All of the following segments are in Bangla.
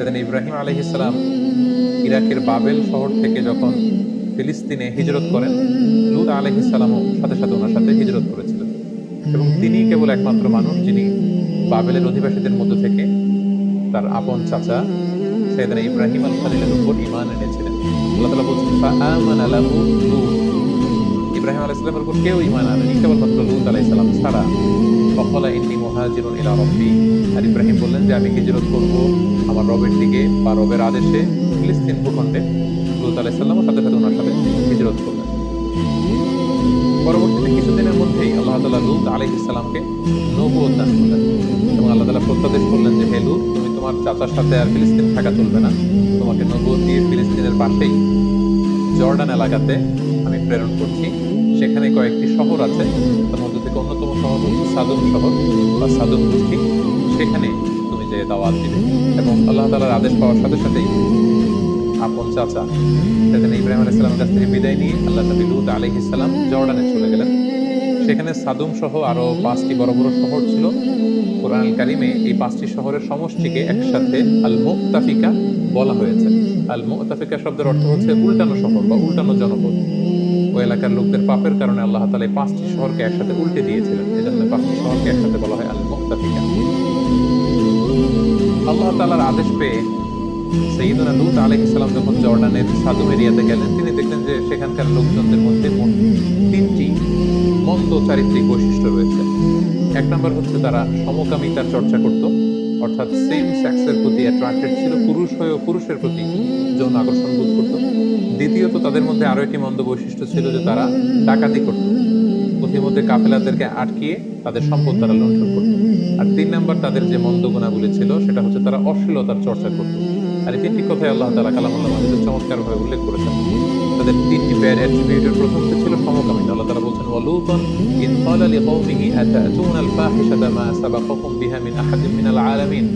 সেদিন ইব্রাহিম আলহিসাম ইরাকের বাবেল শহর থেকে যখন ফিলিস্তিনে হিজরত করেন, লুত আলহিসামও সাথে সাথে ওনার সাথে হিজরত করেছিলেন এবং তিনি কেবল একমাত্র মানুষ যিনি বাবেলের অধিবাসীদের মধ্য থেকে তার আপন চাচা সেদিন ইব্রাহিম আল খালিলের উপর ইমান এনেছিলেন আল্লাহ তালা বলছেন। ইব্রাহিম আলাইহিস সালামের উপর কেউ ইমান আনেনি কেবলমাত্র লুত আলাইহিস সালাম ছাড়া ফখলা ইন্নি মুহাজিরুন ইলা রব্বি। আর ইব্রাহিম বললেন যে, আমি হিজরত করব আমার রবের দিকে বা রবের আদেশে ফিলিস্তিন ভূখণ্ডে। লুত আলাইহিস সালামও সাথে সাথে ওনার সাথে হিজরত করলেন। পরবর্তীতে কিছুদিনের মধ্যেই আল্লাহ তাআলা লুত আলাইহিস সালামকে নবুয়ত দান করলেন এবং আল্লাহ তাআলা প্রত্যাদেশ করলেন যে, হে লুত, তুমি তোমার চাচার সাথে আর ফিলিস্তিন থাকা চলবে না। তোমাকে নবুয়ত দিয়ে ফিলিস্তিনের পাশেই জর্ডান এলাকাতে আমি প্রেরণ করছি। সেখানে কয়েকটি শহর আছে। তার মধ্যে থেকে অন্যতম শহর হচ্ছে সাদুম শহর বা সাদুম গোষ্ঠী সেখানে তুমি যে দাওয়াত দিবে এবং আল্লাহ তালার আদেশ পাওয়ার সাথে সাথেই আপন চাচা সেখানে ইব্রাহিম আলাইসালামের কাছ থেকে বিদায় নিয়ে আল্লাহ নবী লুত আলহিসাল্লাম জর্ডানে চলে গেলেন। সেখানে সাদুম সহ আরও পাঁচটি বড় বড় শহর ছিল। কোরআন কারিমে এই পাঁচটি শহরের সমষ্টিকে একসাথে আল মুক্তাফিকা বলা হয়েছে। আল মুক্তাফিকা শব্দের অর্থ হচ্ছে উল্টানো শহর বা উল্টানো জনপদ। এলাকার লোকদের পাপের কারণে আল্লাহ তালা পাঁচটি শহরকে একসাথে উল্টে দিয়েছিলেন। এই জন্য পাঁচটি শহরকে একসাথে বলা হয় আল মুক্তাফিকা আল্লাহ তালার আদেশ পেয়ে সঈদুনা লুত আলহ ইসলাম যখন জর্ডানের সাদুম এরিয়াতে গেলেন, তিনি দেখলেন যে সেখানকার লোকজনদের মধ্যে তিনটি মন্দ চারিত্রিক বৈশিষ্ট্য রয়েছে। এক নম্বর হচ্ছে তারা সমকামিতার চর্চা করত। অর্থাৎ সেম সেক্সের প্রতি অ্যাট্রাক্টেড ছিল পুরুষ হয়েও পুরুষের প্রতি যৌন আকর্ষণ বোধ করত। দ্বিতীয়ত তাদের মধ্যে আরও একটি মন্দ বৈশিষ্ট্য ছিল যে তারা ডাকাতি করত। মধ্যে কাফেলাদেরকে আটকিয়ে তাদের সম্পদ তারা লুণ্ঠন করত। আর তিন নম্বর তাদের যে মন্দ গুণাগুলি ছিল, সেটা হচ্ছে তারা অশ্লীলতার চর্চা করত। আর এই তিনটি কথাই আল্লাহ তালা কালামুল্লাহ মাজিদের চমৎকারভাবে উল্লেখ করেছেন। তাদের তিনটি ব্যাড অ্যাট্রিবিউটের প্রথমটি ছিল সমকামিতা আল্লাহ তালা বলছেন ওয়ালুতন ইন ক্বালা লিকাওমিহি, আতাতুনা আল ফাহিশাতা মা সাবাকাকুম বিহা মিন আহাদিন মিনাল আলামিন?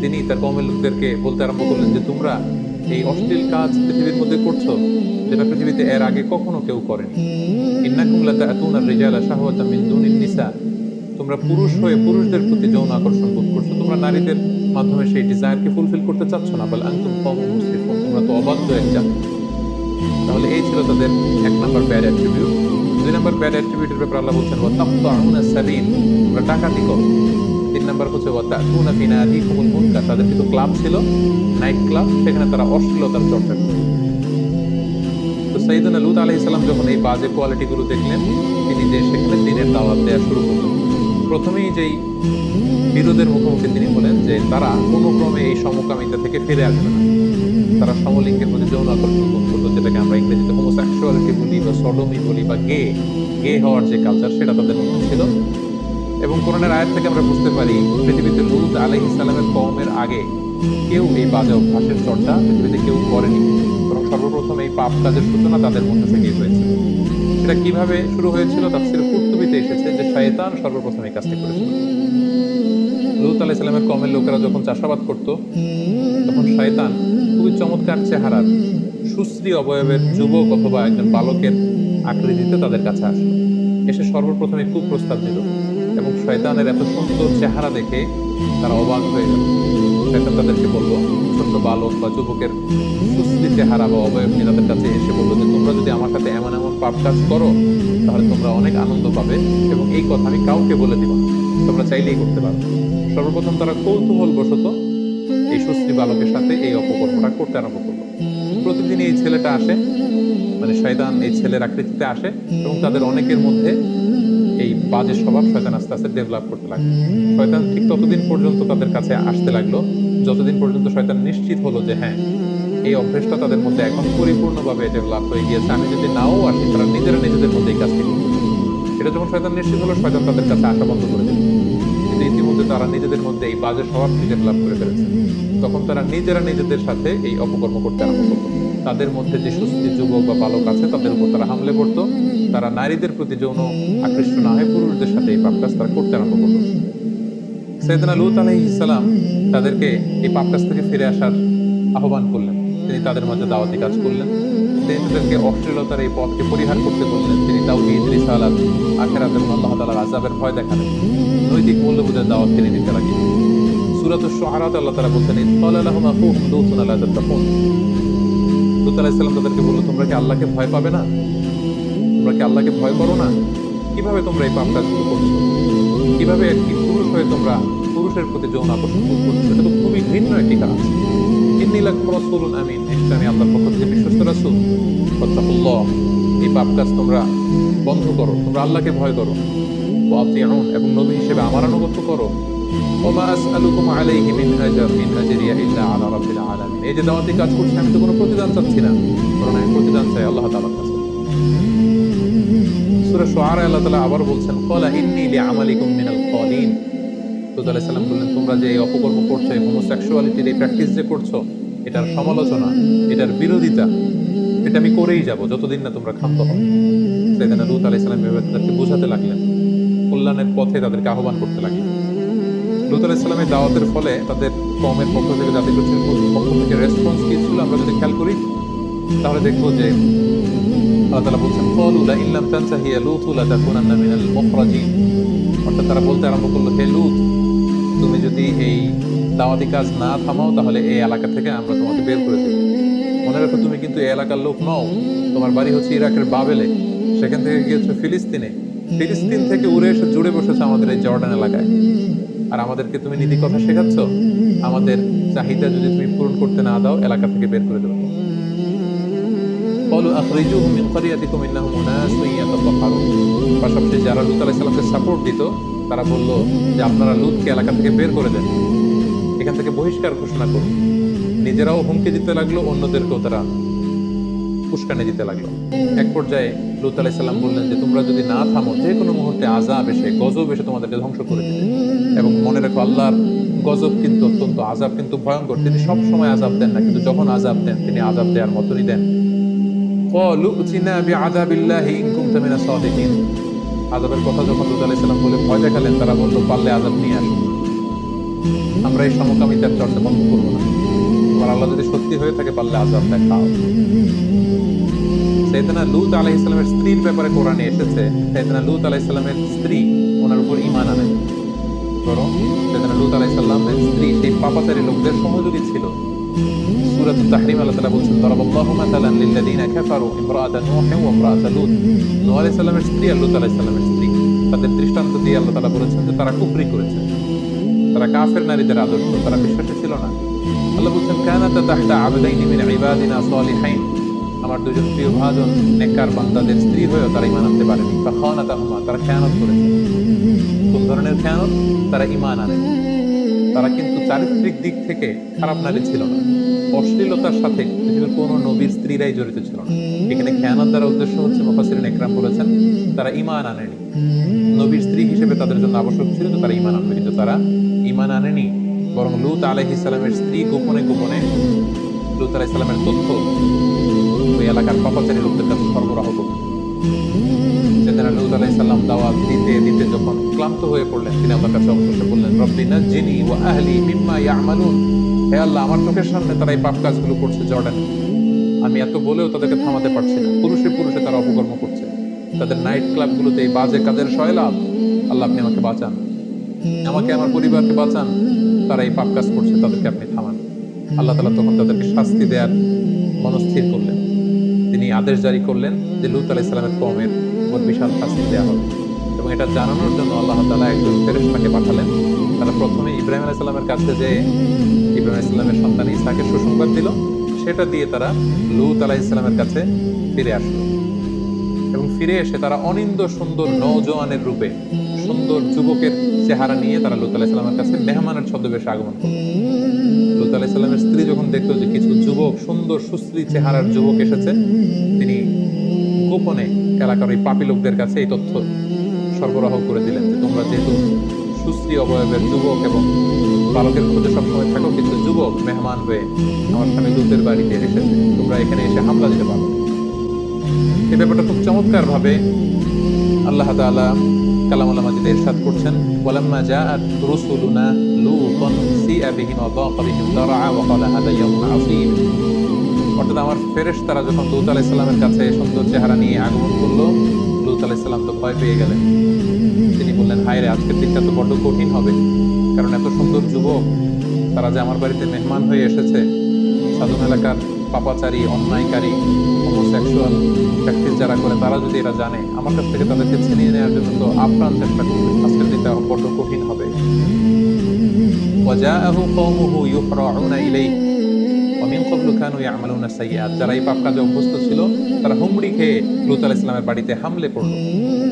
তিনি তার কওমের লোকদেরকে বলতে আরম্ভ করলেন যে, তোমরা এই অশ্লীল কাজ পৃথিবীর মধ্যে করছ, যেটা পৃথিবীতে এর আগে কখনো কেউ করেনি। ইন্নাকুম লাতাতুনা রিজালা শাহওয়াতাম মিন দুনিন নিসা। তোমরা পুরুষ হয়ে পুরুষদের প্রতি যৌন আকর্ষণ বোধ করছ। তোমরা নারীদের মাধ্যমে সেই ডিজায়ারকে ফুলফিল করতে চাচ্ছ না। বলে, আনতুম কওমুন মুসরিফুন তোমরা তো অবাধ্য এক তাহলে এই ছিল তাদের এক নম্বর ব্যাড অ্যাট্রিবিউট দুই নম্বর ব্যাড অ্যাট্রিবিউটের ব্যাপারে আল্লাহ বলছেন ওয়া তাকতাউনা সাবিল তোমরা ডাকাতি করো তিন নম্বর হচ্ছে ওয়া তাতুনা ফি নাদিকুমুল মুনকার তাদের কিন্তু ক্লাব ছিল, নাইট ক্লাব, সেখানে তারা অশ্লীলতার চর্চা করত। তো সৈয়দনা লুত আলাইহিস সালাম যখন এই বাজে কোয়ালিটিগুলো দেখলেন, তিনি যে সেখানে দিনের দাওয়াত দেওয়া শুরু করলেন। প্রথমেই যেই বিরোধের মুখোমুখি তিনি বলেন যে তারা কোনো ক্রমে এই সমকামিতা থেকে ফিরে আসবে না। তারা সমলিঙ্গের প্রতি যৌন আকর্ষণ বোধ করতো যেটাকে আমরা ইংরেজিতে হোমোসেক্সুয়ালিটি বলি বা সডমি বলি বা গে। গে হওয়ার যে কালচার সেটা তাদের মধ্যে ছিল। এবং কোরআনের আয়াত থেকে আমরা বুঝতে পারি, পৃথিবীতে লুত আলহ ইসলামের কমের আগে কেউ এই বাজে অভ্যাসের চর্চা পৃথিবীতে কেউ করেনি। বরং সর্বপ্রথম এই পাপ কাজের সূচনা তাদের মধ্যে থেকেই হয়েছে। সেটা কীভাবে শুরু হয়েছিল তার যে শয়তান সর্বপ্রথম এই কাজটি করেছিল। লুত আলাহ ইসলামের কমের লোকেরা যখন চাষাবাদ করত, তখন শয়তান খুবই চমৎকার চেহারার সুশ্রী অবয়বের যুবক অথবা একজন বালকের আকৃতিতে তাদের কাছে আসলো এসে সর্বপ্রথমে কুপ্রস্তাব দিল এবং শয়তানের এত সুন্দর চেহারা দেখে তারা অবাক হয়ে গেল। শয়তান তাদেরকে বলল ছোট্ট বালক বা যুবকের সুশ্রী চেহারা বা অবয়ব নিয়ে তাদের কাছে এসে বলল যে, তোমরা যদি আমার সাথে এমন এমন পাপ কাজ করো, তাহলে তোমরা অনেক আনন্দ পাবে এবং এই কথা আমি কাউকে বলে দিব তোমরা চাইলেই করতে পারো। সর্বপ্রথম তারা কৌতূহল বশত এই সুশ্রী বালকের সাথে এই অপকর্মটা করতে আরম্ভ করল। প্রতিদিন এই ছেলেটা আসে মানে শয়তান এই ছেলের আকৃতিতে আসে এবং তাদের অনেকের মধ্যে এই বাজে স্বভাব শয়তান আস্তে আস্তে ডেভেলপ করতে লাগল। শয়তান ঠিক ততদিন পর্যন্ত তাদের কাছে আসতে লাগল যতদিন পর্যন্ত শয়তান নিশ্চিত হলো যে হ্যাঁ এই অভ্যেসটা তাদের মধ্যে এখন পরিপূর্ণভাবে ডেভেলপ হয়ে গিয়েছে, আমি যদি নাও আসি, তারা নিজেরা নিজেদের মধ্যে এই কাজটি এটা যখন শয়তান নিশ্চিত হলো, শয়তান তাদের কাছে আসা বন্ধ করে দিল। কিন্তু ইতিমধ্যে তারা নিজেদের মধ্যে এই বাজে স্বভাবটি ডেভেলপ করে ফেলেছে। তখন তারা নিজেরা নিজেদের সাথে এই অপকর্ম করতে আরম্ভ করতো তাদের মধ্যে যে সুস্থি যুবক বা বালক আছে, তাদের উপর তারা হামলে করতো তারা নারীদের প্রতি যৌন আকৃষ্ট না হয়ে পুরুষদের সাথে এই পাপ কাজ তারা করতে আরম্ভ করতো সৈয়দনা লুত আলহ ইসলাম তাদেরকে এই পাপ কাজ থেকে ফিরে আসার আহ্বান করলেন। তিনি তাদের মধ্যে দাওয়াতি কাজ করলেন। তিনি তাদেরকে অশ্লীলতার এই পথকে পরিহার করতে বললেন। তিনি তাও ইদ্রিস আলাদ আখেরাত এবং আল্লাহ তালার আজাবের ভয় দেখালেন। নৈতিক মূল্যবোধের দাওয়াত তিনি দিতে লাগলেন। সূরাতুশ শুআরাতে আল্লাহ তাআলা বলছেন ইদকালা লাহুম আখুহুম লূতুন আলা তাত্তাকুন। লূত আলাইহিস তাদেরকে বলল, তোমরা কি আল্লাহকে ভয় পাবে না? তোমরা কি আল্লাহকে ভয় করো না? কীভাবে তোমরা এই পাপ কাজগুলো করছ? কীভাবে একটি পুরুষ হয়ে তোমরা পুরুষের প্রতি যৌন আকর্ষণ বোধ করছ এটা তো খুবই ঘৃণ্য একটি কাজ। ইন্নী নিশ্চয় আল্লাহর পক্ষ থেকে বিশ্বস্ত এই পাপ কাজ তোমরা বন্ধ করো, তোমরা আল্লাহকে ভয় করো। এবং নবী হিসেবে আমার করো। ওমা মিন ইল্লা আলা আলামিন। এই যে দাওয়াতি কাজ করছি, আমি তো কোনো প্রতিদান চাচ্ছি না। কারণ আমি প্রতিদান চাই আল্লাহ তাআলার কাছে। সূরা শুআরা, আল্লাহ তাআলা আবার বলছেন, ক্বালা ইন্নী মিনাল ক্বালিন। হুজুর আলাইহিস সালাম বললেন, তোমরা যে এই অপকর্ম করছ, এই হোমোসেক্সুয়ালিটির এই প্র্যাকটিস যে করছ, এটার সমালোচনা, এটার বিরোধিতা, এটা আমি করেই যাব যতদিন না তোমরা ক্ষান্ত হবে সেদিন লুত আলাইহিস সালাম এভাবে তাদেরকে বোঝাতে লাগলেন। কল্যাণের পথে তাদেরকে আহ্বান করতে লাগলেন। লুত আলাইহিস সালামের দাওয়াতের ফলে তাদের কমের পক্ষ থেকে জাতি গোষ্ঠীর পক্ষ থেকে রেসপন্স কি ছিল আমরা যদি খেয়াল করি, তাহলে দেখব যে আল্লাহ বলছেন অর্থাৎ তারা বলতে আরম্ভ করল, হে লূত তুমি যদি এই দাওয়াতি কাজ না থামাও, তাহলে এই এলাকা থেকে আমরা তোমাকে বের করে দেব। মনে রাখো, তুমি কিন্তু এই এলাকার লোক নও। তোমার বাড়ি হচ্ছে ইরাকের বাবেলে। সেখান থেকে গিয়েছো ফিলিস্তিনে। ফিলিস্তিন থেকে উড়ে এসে জুড়ে বসেছে আমাদের এই জর্ডান এলাকায়। আর আমাদেরকে তুমি নীতি কথা শেখাচ্ছ? আমাদের চাহিদা যদি তুমি পূরণ করতে না দাও, এলাকা থেকে বের করে দেবো। পাশাপাশি যারা লুত আলাইসাল্লামকে সাপোর্ট দিত তারা বলল যে আপনারা লুতকে এলাকা থেকে বের করে দেন এখান থেকে বহিষ্কার ঘোষণা করুন নিজেরাও হুমকি দিতে লাগলো অন্যদেরকেও তারা উস্কানি দিতে লাগলো এক পর্যায়ে লুত আলাইহিস সালাম বললেন যে তোমরা যদি না থামো যে কোনো মুহূর্তে আজাব এসে গজব এসে তোমাদেরকে ধ্বংস করে দিবে এবং মনে রাখো আল্লাহর গজব কিন্তু অত্যন্ত আজাব কিন্তু ভয়ঙ্কর তিনি সব সময় আজাব দেন না কিন্তু যখন আজাব দেন তিনি আজাব দেওয়ার মতনই দেন قالوا ائتنا بعذاب الله إن كنت من الصادقين আজাবের কথা যখন লুত আলাইহিস সালাম বলে ভয় দেখালেন, তারা বলল, পারলে আজাব নিয়ে আসুন। আমরা এই সমকামিতার চর্চা বন্ধ করব না। তোমার আল্লাহ যদি সত্যি হয়ে থাকে, পারলে আজাব দেখাও। সৈয়দনা লুত আলাইহিস সালামের স্ত্রীর ব্যাপারে কোরআনে এসেছে সৈয়দনা লুত আলাইহিস সালামের স্ত্রী ওনার উপর ইমান আনেন বরং সৈয়দনা লুত আলাইহিস সালামের স্ত্রী সেই পাপাচারী লোকদের সহযোগী ছিল সুরাত তাহরিম আল্লাহ তালা বলছেন দরব আল্লাহ মাতালান লিল্লাদিনা কাফারু ইমরাআতা নূহ ওয়া ইমরাআতা লূত নূহ আলাইহিস সালামের স্ত্রী আর লূত আলাইহিস তাদের দৃষ্টান্ত দিয়ে আল্লাহ তালা বলেছেন যে তারা কুফরি করেছে। তারা কাফের নারীদের আদর্শ, তারা বিশ্বাসী ছিল না। আল্লাহ বলছেন, কানাতা তাহতা আবদাইনি মিন ইবাদিনা সালিহাইন আমার দুজন প্রিয় ভাজন, নেককার বান্দাদের স্ত্রী হয়েও তারা ইমান আনতে পারেনি। বা খাওয়ানা তাহমা তারা খেয়ানত করেছে। কোন ধরনের খেয়ানত? তারা ইমান আনে। তারা কিন্তু চারিত্রিক দিক থেকে খারাপ নারী ছিল না। অশ্লীলতার সাথে পৃথিবীর কোন নবীর স্ত্রীরাই জড়িত ছিল না। এখানে খেয়ানত দ্বারা উদ্দেশ্য হচ্ছে মুফাসসিরিন একরাম বলেছেন, তারা ঈমান আনেনি। নবীর স্ত্রী হিসেবে তাদের জন্য আবশ্যক ছিল যে তারা ইমান আনবে, কিন্তু তারা ঈমান আনেনি। বরং লুত আলাইহিস সালামের স্ত্রী গোপনে গোপনে লুত আলাইহিস সালামের তথ্য ওই এলাকার পাপাচারী লোকদের কাছে সরবরাহ করত। সালাম দাওয়াত দিতে দিতে যখন ক্লান্ত হয়ে পড়লেন, তিনি আমার কাছে হে আল্লাহ, আমার করছে বলেও তাদেরকে থামাতে পারছি পুরুষে পুরুষে তারা করছে। তাদের নাইট বাজে আল্লাহ, আপনি আমাকে বাঁচান। আমাকে, আমার পরিবারকে বাঁচান। তারা এই পাপ কাজ করছে, তাদেরকে আপনি থামান। আল্লাহ তালা তখন তাদেরকে শাস্তি দেওয়ার মনস্থির করলেন। তিনি আদেশ জারি করলেন যে লুত আলাহ ইসলামের কমের উপর বিশাল শাস্তি দেওয়া হবে এবং এটা জানানোর জন্য আল্লাহ তালা একজন ফেরেশতাকে পাঠালেন। তারা প্রথমে ইব্রাহিম আলাহ সাল্লামের কাছে যে ইব্রাহিম ইসলামের সন্তান ইসাকে সুসংবাদ দিল। সেটা দিয়ে তারা লুত আলাহ ইসলামের কাছে ফিরে আসলো। এবং ফিরে এসে তারা অনিন্দ সুন্দর নৌজওয়ানের রূপে সুন্দর যুবকের চেহারা নিয়ে তারা লুত আলাহ ইসলামের কাছে মেহমানের ছদ্মবেশে আগমন করল। লুত আলাহ ইসলামের স্ত্রী যখন দেখল যে কিছু যুবক, সুন্দর, সুশ্রী চেহারার যুবক এসেছে, তিনি গোপনে এলাকার ওই পাপি লোকদের কাছে এই তথ্য সরবরাহ করে দিলেন যে তোমরা যেহেতু সুশ্রী, অবয়বের যুবক এবং বালকের খোঁজে সবসময় থাকো, কিছু যুবক মেহমান হয়ে আমার স্বামী লুতের বাড়িতে এসেছে, তোমরা এখানে এসে হামলা দিতে পারো। এই ব্যাপারটা খুব চমৎকার ভাবে আল্লাহ তাআলা কালাম আল্লাহ মাজিদে ইরশাদ করছেন, ওয়ালাম্মা জাআত রুসুলুনা লূতান সিআ বিহিম ওয়া বিহিম দারআ ওয়া ক্বালা হাদা ইয়াউমুন আসীব অর্থাৎ আমার ফেরেশতারা যখন লূত আলাইহিস সালামের কাছে সুন্দর চেহারা নিয়ে আগমন করল, লূত আলাইহিস সালাম তো ভয় পেয়ে গেলেন। তিনি বললেন, হায় রে, আজকের দিনটা তো বড্ড কঠিন হবে, কারণ এত সুন্দর যুবক, তারা যে আমার বাড়িতে মেহমান হয়ে এসেছে, সাধন এলাকার পাপাচারী অন্যায়কারী হোমোসেক্সুয়াল প্র্যাকটিস যারা করে তারা যদি এরা জানে আমার কাছ থেকে তাদেরকে ছিনিয়ে নেওয়ার জন্য তো আপ্রাণ চেষ্টা করবে আজকের দিনটা বড্ড কঠিন হবে وجاءه قومه يحرعون إليه ومن قبل كانوا يعملون السيئات যারা এই পাপ কাজে অভ্যস্ত ছিল তারা হুমড়ি খেয়ে লুত আলাইহিস সালামের বাড়িতে হামলে পড়লো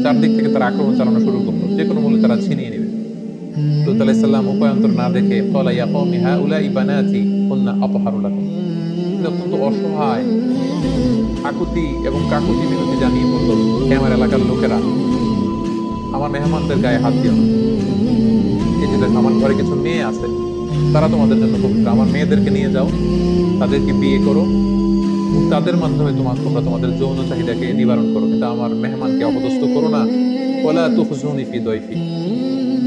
চারদিক থেকে তারা আক্রমণ চালানো শুরু করলো যে কোনো মূল্যে তারা ছিনিয়ে নেবে লুত আলাইহিস সালাম উপায়ন্তর না দেখে قال يا قوم هؤلاء بناتي كن أطهر لكم তিনি অত্যন্ত অসহায় আকুতি এবং কাকুতি মিনতি জানিয়ে বলল, আমার এলাকার লোকেরা, আমার মেহমানদের গায়ে হাত দিও না। এই আমার ঘরে কিছু মেয়ে আছে, তারা তোমাদের জন্য পবিত্র। আমার মেয়েদেরকে নিয়ে যাও, তাদেরকে বিয়ে করো তাদের মাধ্যমে তোমার তোমরা তোমাদের যৌন চাহিদাকে নিবারণ করো। কিন্তু আমার মেহমানকে অপদস্থ করো না। ওলা তুহজুনি ফি দয়ফি।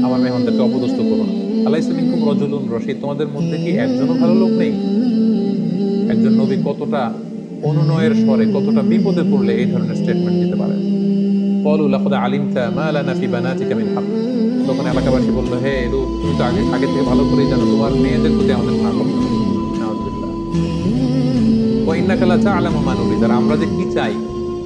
আমার মেহমানদেরকে অপদস্থ করো না। আলাইসা মিনকুম রজুলুন রশিদ, তোমাদের মধ্যে কি একজনও ভালো লোক নেই? একজন নবী কতটা অনুনয়ের স্বরে কতটা বিপদে পড়লে এই ধরনের স্টেটমেন্ট দিতে পারে قالوا لقد علمت ما لنا في بناتك من حق তখন এলাকাবাসী বলল হে এলু তুমি তো আগে আগে থেকে ভালো করেই জানো তোমার মেয়েদের প্রতি আমাদের না করতে নাউজুবিল্লাহ ওয়া ইন্নাকা লা তা'লামু মা নুরিদ আর আমরা যে কি চাই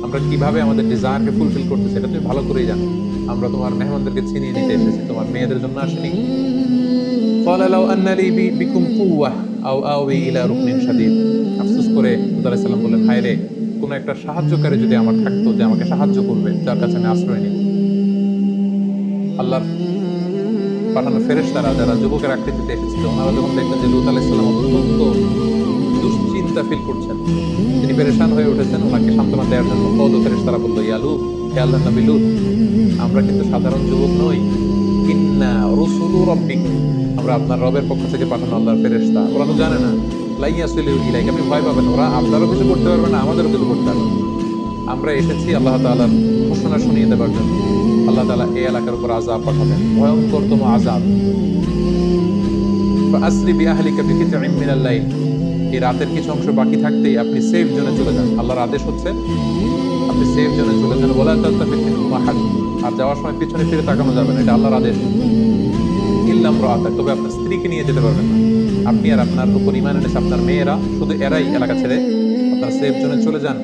আমরা কিভাবে আমাদের ডিজায়ারকে ফুলফিল করতে সেটা তুমি ভালো করেই জানো আমরা তোমার মেহমানদেরকে ছিনিয়ে নিতে এসেছি তোমার মেয়েদের জন্য আসেনি قال لو أن لي بي- بكم قوة আও আও ইলা রুকনিন সাদিদ আফসোস করে হুদাল বললেন, হায় রে, কোনো একটা সাহায্যকারী যদি আমার থাকতো যে আমাকে সাহায্য করবে, যার কাছে আমি আশ্রয় নিব আল্লাহ পাঠানো ফেরেস তারা যারা যুবকের আকৃতিতে এসেছিল, ওনারা যখন দেখলেন যে লুত আলাইসাল্লাম অত্যন্ত দুশ্চিন্তা ফিল করছেন, তিনি পেরেশান হয়ে উঠেছেন, ওনাকে সান্ত্বনা দেওয়ার জন্য কদ ফেরেস তারা বলল ইয়ালু আল্লাহ নবী লুত, আমরা কিন্তু সাধারণ যুবক নই। ইন্না রসুল রব্বিক। আমরা আপনার রবের পক্ষ থেকে পাঠানো আল্লাহর ফেরেশতা। ওরা তো জানে না। লাইয়া সুলি ইলাইক আপনি ভয় পাবেন ওরা আপনারও কিছু করতে পারবে না, আমাদেরও কিছু করতে পারবে আমরা এসেছি আল্লাহ তাআলার ঘোষণা শুনিয়ে দেওয়ার জন্য। আল্লাহ তাআলা এই এলাকার উপর আযাব পাঠাবেন। ভয়ঙ্করতম আযাব। ফাসরি বিআহলিকা মিনাল লাইল। এই রাতের কিছু অংশ বাকি থাকতেই আপনি সেফ জোনে চলে যান। আল্লাহর আদেশ হচ্ছে, আপনি সেফ জোনে চলে যান। বলা আর যাওয়ার সময় পিছনে ফিরে তাকানো যাবে না। এটা আল্লাহর আদেশ। ইল্লাম রাআতাক তবে আপনার স্ত্রীকে নিয়ে যেতে পারবেন না। আপনি আর আপনার উপর ইমান এনেছে আপনার মেয়েরা, শুধু এরাই এলাকা ছেড়ে আপনার সেফ জোনে চলে যান।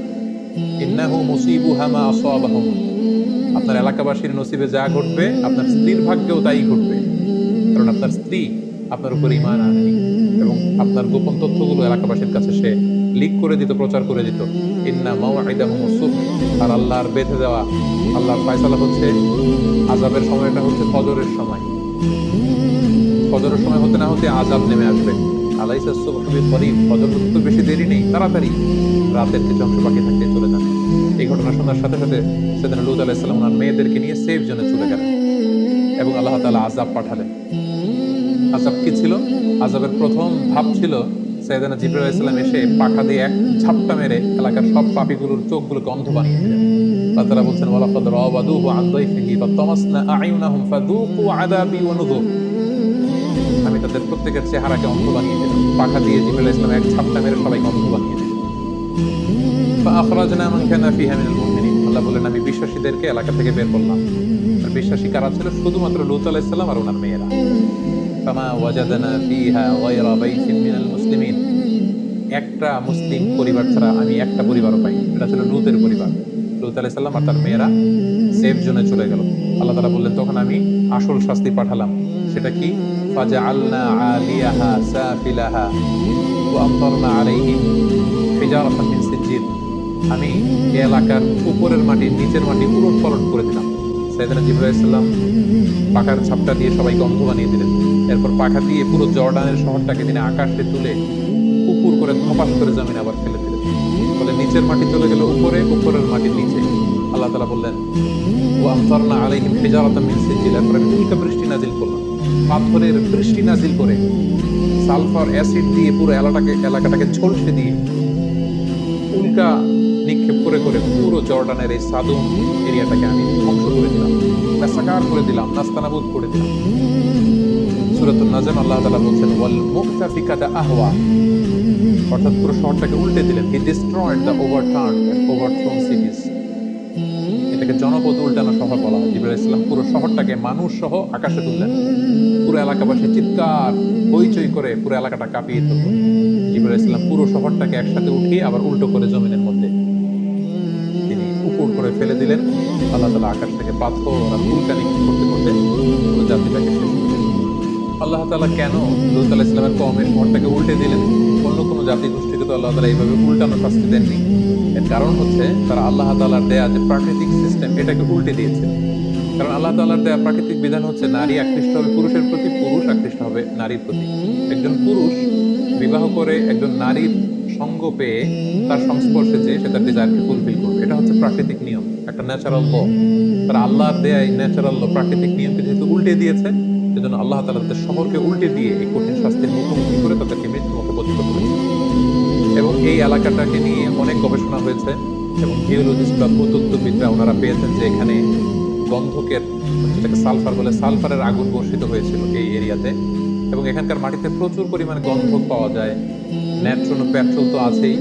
আপনার এলাকাবাসীর নসিবে যা ঘটবে, আপনার স্ত্রীর ভাগ্যেও তাই ঘটবে। কারণ আপনার স্ত্রী আপনার উপর ইমান আনেনি এবং আপনার গোপন তথ্যগুলো এলাকাবাসীর কাছে সে লিক করে দিত, প্রচার করে দিত। ইন্না সুব আর আল্লাহর বেঁধে দেওয়া, আল্লাহর ফয়সালা হচ্ছে আজাবের সময়টা হচ্ছে ফজরের সময়। ফজরের সময় হতে না হতে আজাব নেমে আসবে। করিব ফজর তো বেশি দেরি নেই, তাড়াতাড়ি। রাতের কিছু অংশ থাকতে চলে যান। এই ঘটনা শোনার সাথে সাথে সেদিন ওনার মেয়েদেরকে নিয়ে সেফ জোনে চলে গেলেন এবং আল্লাহ তাআলা আজাব পাঠালেন। আজাব কি ছিল? আজাবের প্রথম ভাব ছিল সৈয়দানা জিবরাইল আলাইহিস সালাম এসে পাখা দিয়ে এক ঝাপটা মেরে এলাকার সব পাপীগুলোর চোখগুলোকে অন্ধ বানিয়ে দিলেন। তাআলা বলছেন, ওয়ালাকাদ দাইফিহি ফাতামাসনা আযাবি ওয়া নুযুর। প্রত্যেকের চেহারাকে অন্ধ বানিয়ে দিলেন পাখা দিয়ে জিবুল ইসলাম এক ছাপটা মেরে সবাইকে অন্ধ বানিয়ে দিলেন আখরাজনা মানখানা ফিহা মিনাল মুমিনিন। আল্লাহ বলেন আমি বিশ্বাসীদেরকে এলাকা থেকে বের করলাম। বিশ্বাসী কারা ছিল? শুধুমাত্র লুত আলাইসাল্লাম আর ওনার মেয়েরা। ফামা ওয়াজাদনা ফিহা গায়রা বাইতিন মিনাল মুসলিমিন। একটা মুসলিম পরিবার ছাড়া আমি একটা পরিবারও পাই এটা ছিল লুতের পরিবার। লুত আলাইসাল্লাম সালাম আর তার মেয়েরা সেফ জোনে চলে গেল। আল্লাহ তাআলা বললেন, তখন আমি আসল শাস্তি পাঠালাম। সেটা কি? আলিয়াহা সাফিলাহা ওয়া আমতারনা আলাইহিম হিজারাতান মিন সিজ্জিল আমি এই এলাকার উপরের মাটি, নিচের মাটি উলট পালট করে দিলাম। সাইদানা জিব্রাইসাল্লাম পাখার ছাপটা দিয়ে সবাইকে অন্ধ বানিয়ে দিলেন। এরপর পাখা দিয়ে পুরো জর্ডানের শহরটাকে তিনি আকাশে তুলে উপর করে ধপাস করে জমিনে আবার ফেলে দিলেন। ফলে নিচের মাটি চলে গেল উপরে, উপরের মাটি নিচে। আল্লাহ তালা বললেন ও আমতারনা আলাইহিম হিজারাতাম মিন সিজ্জিল এরপর উল্কা বৃষ্টি নাজিল করলাম। পাথরের বৃষ্টি নাজিল করে সালফার অ্যাসিড দিয়ে পুরো এলাকাটাকে এলাকাটাকে ঝলসে দিয়ে উল্কা নিক্ষেপ করে করে পুরো জর্ডানের এই সাদুম এরিয়াটাকে আমি ধ্বংস করে দিলাম মেসাকার করে দিলাম, নাস্তানাবুদ করে দিলাম। সুরাতুল নাজম আল্লাহ তাআলা বলছেন, ওয়াল মুক্তাফিকাতা আহওয়া। অর্থাৎ পুরো শহরটাকে উল্টে দিলেন। He destroyed the overturn overthrown cities এটাকে জনপদ উল্টানো শহর বলা হয়, জিবরুল ইসলাম। পুরো শহরটাকে মানুষ সহ আকাশে তুললেন। পুরো এলাকাবাসী চিৎকার, হইচই করে পুরো এলাকাটা কাঁপিয়ে তুলল। জিবরুল ইসলাম পুরো শহরটাকে একসাথে উঠিয়ে আবার উল্টো করে জমিনের মধ্যে তিনি উপর করে ফেলে দিলেন। আল্লাহ তালা আকাশ থেকে পাথর আর উল্কানি করতে করতে জাতিটাকে শেষ আল্লাহ তালা কেন লুত ইসলামের কমের শহরটাকে উল্টে দিলেন? অন্য কোনো জাতি গোষ্ঠীকে তো আল্লাহ তালা এইভাবে উল্টানো শাস্তি দেননি। কারণ হচ্ছে তারা আল্লাহ তালার দেয়া যে প্রাকৃতিক সিস্টেম এটাকে উল্টে দিয়েছে। কারণ আল্লাহ তালার দেয়া প্রাকৃতিক বিধান হচ্ছে নারী আকৃষ্ট হবে, পুরুষের প্রতি পুরুষ আকৃষ্ট হবে নারীর প্রতি। একজন পুরুষ বিবাহ করে একজন নারীর সঙ্গ পেয়ে তার সংস্পর্শে যে সে তার ডিজায়ারকে ফুলফিল করবে। এটা হচ্ছে প্রাকৃতিক নিয়ম, একটা ন্যাচারাল ল তারা আল্লাহর দেয়া এই ন্যাচারাল ল প্রাকৃতিক নিয়মকে যেহেতু উল্টে দিয়েছে, সেজন্য আল্লাহ তালা তাদের শহরকে উল্টে দিয়ে এই কঠিন শাস্তির মুখোমুখি করে তাদেরকে মৃত্যুমুখে এবং এই এলাকাটাকে নিয়ে অনেক গবেষণা হয়েছে এবং জিওলজিস্ট বা ভূতত্ত্ববিদরা ওনারা পেয়েছেন যে এখানে গন্ধকের যেটাকে সালফার বলে, সালফারের আগুন বর্ষিত হয়েছিল এই এরিয়াতে। এবং এখানকার মাটিতে প্রচুর পরিমাণে গন্ধক পাওয়া যায়। ন্যাট্রন পেট্রোল তো আছেই।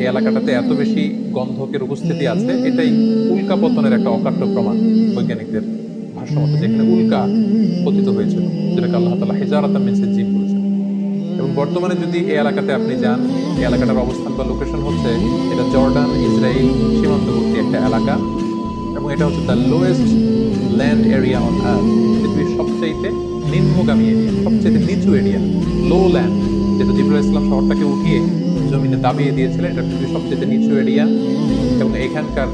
এই এলাকাটাতে এত বেশি গন্ধকের উপস্থিতি আছে, এটাই উল্কা পতনের একটা অকাট্য প্রমাণ বৈজ্ঞানিকদের ভাষ্যমত যেখানে উল্কা পতিত হয়েছিল, যেটাকে আল্লাহ তালা হেজারাতা মেসে জিম বলেছেন এবং বর্তমানে যদি এই এলাকাতে আপনি যান, এই এলাকাটার অবস্থান বা লোকেশন হচ্ছে এটা জর্ডান ইসরায়েল সীমান্তবর্তী একটা এলাকা এবং এটা হচ্ছে the lowest land area on earth পৃথিবীর সবচাইতে নিম্নগামী এরিয়া সবচেয়ে নিচু এরিয়া লো ল্যান্ড যেটা জিবুল ইসলাম শহরটাকে উঠিয়ে জমিনে দাবিয়ে দিয়েছিলেন এটা পৃথিবীর সবচেয়ে নিচু এরিয়া এবং এখানকার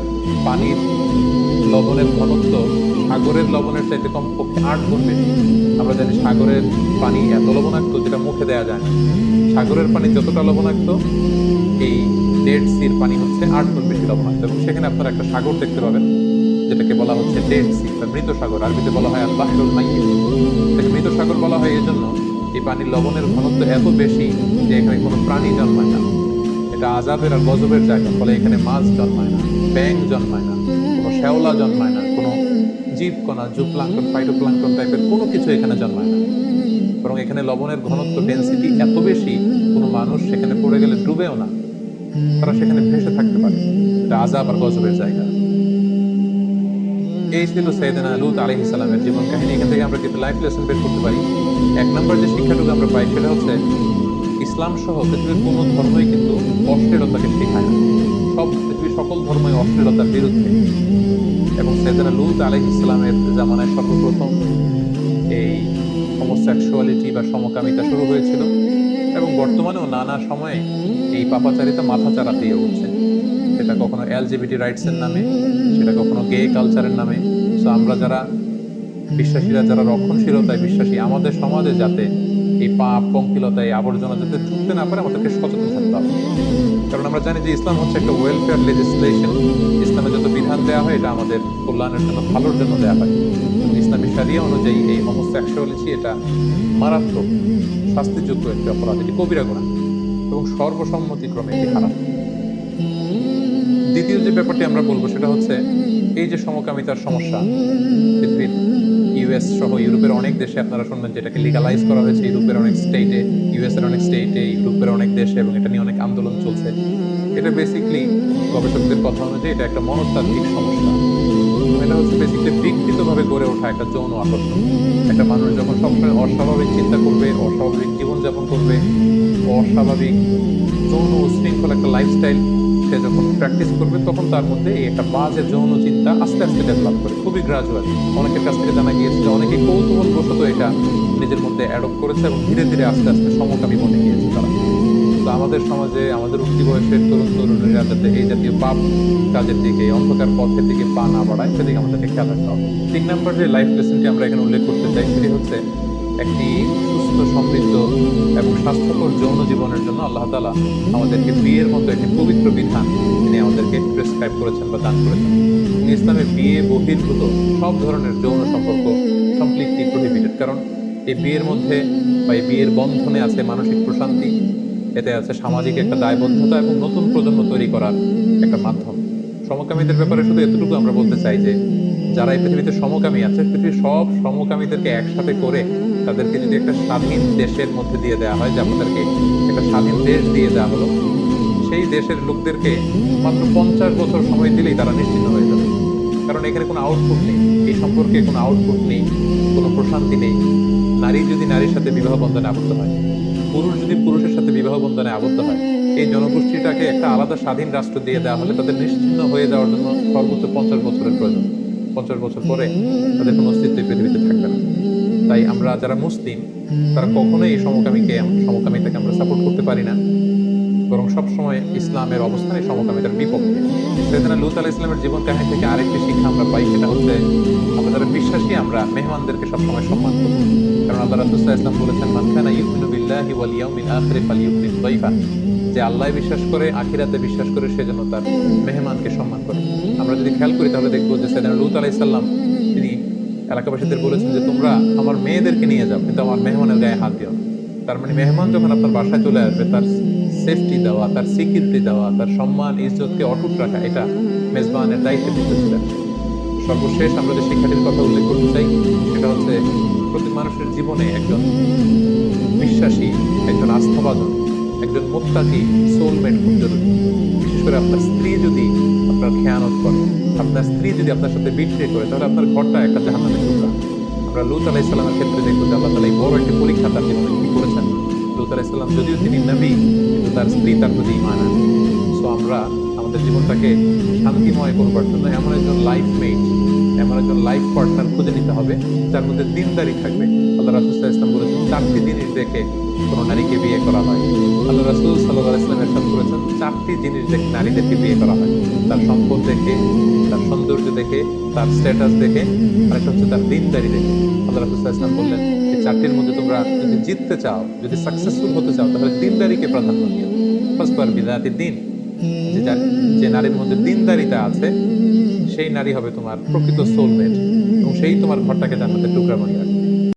পানির লবণের ঘনত্ব সাগরের লবণের চাইতে কমপক্ষে আট গুণ বেশি। আমরা জানি সাগরের পানি এত লবণাক্ত যেটা মুখে দেওয়া যায় সাগরের পানি যতটা লবণাক্ত, এই ডেড সির পানি হচ্ছে আট গুণ বেশি লবণাক্ত। এবং সেখানে আপনারা একটা সাগর দেখতে পাবেন, যেটাকে বলা হচ্ছে ডেড সি বা মৃত সাগর। আরবিতে বলা হয় মাইয়িত। এটাকে মৃত সাগর বলা হয় এই জন্য এই পানির লবণের ঘনত্ব এত বেশি যে এখানে কোনো প্রাণী জন্মায় না। এটা আজাবের আর গজবের জায়গা, ফলে এখানে মাছ জন্মায় না ব্যাং জন্মায় না। শ্যাওলা জন্মায় না, কোনো জীবকণা, জুপ্লাঙ্কন, ফাইটোপ্লাঙ্কন টাইপের কোনো কিছু এখানে জন্মায় না। বরং এখানে লবণের ঘনত্ব ডেন্সিটি এত বেশি, কোনো মানুষ সেখানে পড়ে গেলে ডুবেও না। তারা সেখানে ভেসে থাকতে পারে। এটা আজাব আর গজবের জায়গা। এই ছিল সৈয়দনা লুত আলাইহিস সালামের জীবন কাহিনী। এখান থেকে আমরা কিন্তু লাইফ লেসন বের করতে পারি। এক নম্বর যে শিক্ষাটুকু আমরা পাই সেটা হচ্ছে, ইসলাম সহ পৃথিবীর কোনো ধর্মই কিন্তু অশ্লীলতাকে শেখায় না। সব পৃথিবীর সকল ধর্মই অশ্লীলতার বিরুদ্ধে। এবং সৈয়দনা লুত আলাইহিস ইসলামের জামানায় সর্বপ্রথম এই হোমোসেক্সুয়ালিটি বা সমকামিতা শুরু হয়েছিল এবং বর্তমানেও নানা সময়ে এই পাপাচারিতা মাথাচাড়া দিয়ে উঠছে। সেটা কখনো এলজিবিটি রাইটসের নামে, সেটা কখনো গে কালচারের নামে। সো আমরা যারা বিশ্বাসীরা, যারা রক্ষণশীলতায় বিশ্বাসী, আমাদের সমাজে যাতে এই পাপ পঙ্কিলতা এই আবর্জনা যাতে ঢুকতে না পারে, আমাদেরকে সচেতন থাকতে হবে। কারণ আমরা জানি যে ইসলাম হচ্ছে একটা ওয়েলফেয়ার লেজিসলেশন ইসলামে যত বিধান দেওয়া হয়, এটা আমাদের কল্যাণের জন্য, ভালোর জন্য দেওয়া হয়। ইসলামী সারিয়া অনুযায়ী এই হোমোসেক্সুয়ালিটি এটা মারাত্মক শাস্তিযোগ্য একটি অপরাধ। এটি কবিরা গুণা এবং সর্বসম্মতিক্রমে এটি হারাম। দ্বিতীয় যে ব্যাপারটি আমরা বলব, সেটা হচ্ছে এই যে সমকামিতার সমস্যা, পৃথিবীর ইউএস সহ ইউরোপের অনেক দেশে আপনারা শুনবেন যেটাকে লিগালাইজ করা হয়েছে। ইউরোপের অনেক স্টেটে ইউএস এর অনেক স্টেটে ইউরোপের অনেক দেশে এবং এটা নিয়ে অনেক আন্দোলন চলছে। এটা বেসিকলি গবেষকদের কথা অনুযায়ী এটা একটা মনস্তাত্ত্বিক সমস্যা। এটা হচ্ছে বেসিকলি বিকৃতভাবে গড়ে ওঠা একটা যৌন আকর্ষণ। একটা মানুষ যখন সবসময় অস্বাভাবিক চিন্তা করবে, অস্বাভাবিক জীবনযাপন করবে, অস্বাভাবিক যৌন উশৃঙ্খল একটা লাইফস্টাইল সে যখন প্র্যাকটিস করবে, তখন তার মধ্যে একটা বাজে যৌন চিন্তা আস্তে আস্তে ডেভেলপ করে। খুবই গ্রাজুয়াল অনেকের কাছ থেকে জানা গিয়েছে যে অনেকে কৌতূহল বশত এটা নিজের মধ্যে অ্যাডপ্ট করেছে এবং ধীরে ধীরে আস্তে আস্তে সমকামী বনে গিয়েছে তারা। তো আমাদের সমাজে, আমাদের উঠতি বয়সের তরুণ তরুণীরা যাতে এই জাতীয় পাপ কাজের দিকে, অন্ধকার পথের দিকে পা না বাড়ায়, সেদিকে আমাদেরকে খেয়াল রাখতে হবে। তিন নম্বর যে লাইফ লেসনটি আমরা এখানে উল্লেখ করতে চাই, সেটি হচ্ছে একটি সুস্থ, সমৃদ্ধ এবং স্বাস্থ্যকর যৌন জীবনের জন্য আল্লাহ তালা আমাদেরকে বিয়ের মতো একটি পবিত্র বিধান তিনি আমাদেরকে প্রেসক্রাইব করেছেন বা দান করেছেন। ইসলামে বিয়ে, বহির্ভূত সব ধরনের যৌন সম্পর্ক কমপ্লিটলি প্রহিবিটেড কারণ এই বিয়ের মধ্যে বা এই বিয়ের বন্ধনে আছে মানসিক প্রশান্তি, এতে আছে সামাজিক একটা দায়বদ্ধতা এবং নতুন প্রজন্ম তৈরি করার একটা মাধ্যম। সমকামীদের ব্যাপারে শুধু এতটুকু আমরা বলতে চাই যে, যারা এই পৃথিবীতে সমকামী আছে, পৃথিবীর সব সমকামীদেরকে একসাথে করে তাদেরকে যদি একটা স্বাধীন দেশের মধ্যে দিয়ে দেওয়া হয়, যে আপনাদেরকে একটা স্বাধীন দেশ দিয়ে দেওয়া হলো, সেই দেশের লোকদেরকে মাত্র পঞ্চাশ বছর সময় দিলেই তারা নিশ্চিন্ন হয়ে যাবে। কারণ এখানে কোনো আউটপুট নেই। এই সম্পর্কে কোনো আউটপুট নেই, কোনো প্রশান্তি নেই। নারী যদি নারীর সাথে বিবাহ বন্ধনে আবদ্ধ হয়, পুরুষ যদি পুরুষের সাথে বিবাহ বন্ধনে আবদ্ধ হয়, এই জনগোষ্ঠীটাকে একটা আলাদা স্বাধীন রাষ্ট্র দিয়ে দেওয়া হলে তাদের নিশ্চিন্ন হয়ে যাওয়ার জন্য সর্বোচ্চ পঞ্চাশ বছরের প্রয়োজন। পঞ্চাশ বছর পরে তাদের কোনো অস্তিত্ব পৃথিবীতে থাকবে না। তাই আমরা যারা মুসলিম তারা কখনোই এই সমকামীকে সমকামিতাকে আমরা সাপোর্ট করতে পারি না। বরং সবসময় ইসলামের অবস্থানে সমকামিতার বিপক্ষে। সেদিনা লুত আলাহ ইসলামের জীবন কাহিনী থেকে আরেকটি শিক্ষা আমরা পাই সেটা হচ্ছে আমরা যারা বিশ্বাসী আমরা মেহমানদেরকে সবসময় সম্মান করি। কারণ আল্লাহ রাসূলুল্লাহ ইসলাম বলেছেন মান কানা ইউমিনু বিল্লাহি ওয়াল ইয়াউমিল আখির ফালইউকরিম দাইফা। যে আল্লাহ বিশ্বাস করে আখিরাতে বিশ্বাস করে সেজন্য তার মেহমানকে সম্মান করে। আমরা যদি খেয়াল করি তাহলে দেখব যে সেদিনা লুত আলাইহিস সালাম তিনি এলাকাবাসীদের বলেছেন যে তোমরা আমার মেয়েদেরকে নিয়ে যাও, কিন্তু আমার মেহমানের গায়ে হাত দিও তার মানে মেহমান যখন আপনার বাসায় চলে আসবে, তার সেফটি দেওয়া, তার সিকিউরিটি দেওয়া, তার সম্মান, ইজ্জতকে অটুট রাখা, এটা মেজবানের দায়িত্ব দিতেছিলেন সর্বশেষ আমরা যে শিক্ষাটির কথা উল্লেখ করতে চাই, সেটা হচ্ছে প্রতি মানুষের জীবনে একজন বিশ্বাসী, একজন আস্থাভাজন, একজন মোত্তাকি সোলমেট খুব জরুরি। বিশেষ করে আপনার স্ত্রী যদি আপনার খেয়ানত করে। আপনার স্ত্রী যদি আপনার সাথে বিট্রে করে, তাহলে আপনার ঘরটা একটা জাহান্নামের টুকরা আমরা লুত আলাহ ইসলামের ক্ষেত্রে দেখব যে আল্লাহ তালা এই বড় একটি পরীক্ষা তার জীবনে কি করেছেন। লুত আলাহ ইসলাম যদিও তিনি নবী, কিন্তু তার স্ত্রী তার প্রতি ইমান সো আমরা আমাদের জীবনটাকে শান্তিময় করবার জন্য এমন একজন লাইফ মেট এমন একজন লাইফ পার্টনার খুঁজে নিতে হবে, যার মধ্যে দিনদারি থাকবে। আল্লাহ রাসুল ইসলাম বলেছেন চারটি জিনিস দেখে কোনো নারীকে বিয়ে করা হয়। আল্লাহ রাসুল সাল্লাহ ইসলাম এরশাদ করেছেন, চারটি জিনিস দেখে নারীদেরকে বিয়ে করা হয়। তার সম্পদ দেখে, তার সৌন্দর্য দেখে, তার স্ট্যাটাস দেখে, আরেকটা হচ্ছে তার দিনদারি দেখে। আল্লাহ রাসুল ইসলাম বললেন, এই চারটির মধ্যে তোমরা যদি জিততে চাও, যদি সাকসেসফুল হতে চাও, তাহলে দিনদারিকে প্রাধান্য দিও। ফার্স্ট বার বিদাতি দিন। যে যে নারীর মধ্যে দিনদারিতা আছে, সেই নারী হবে তোমার প্রকৃত সোলমেট এবং সেই তোমার ঘরটাকে জান্নাতের টুকরা বানিয়ে রাখবে।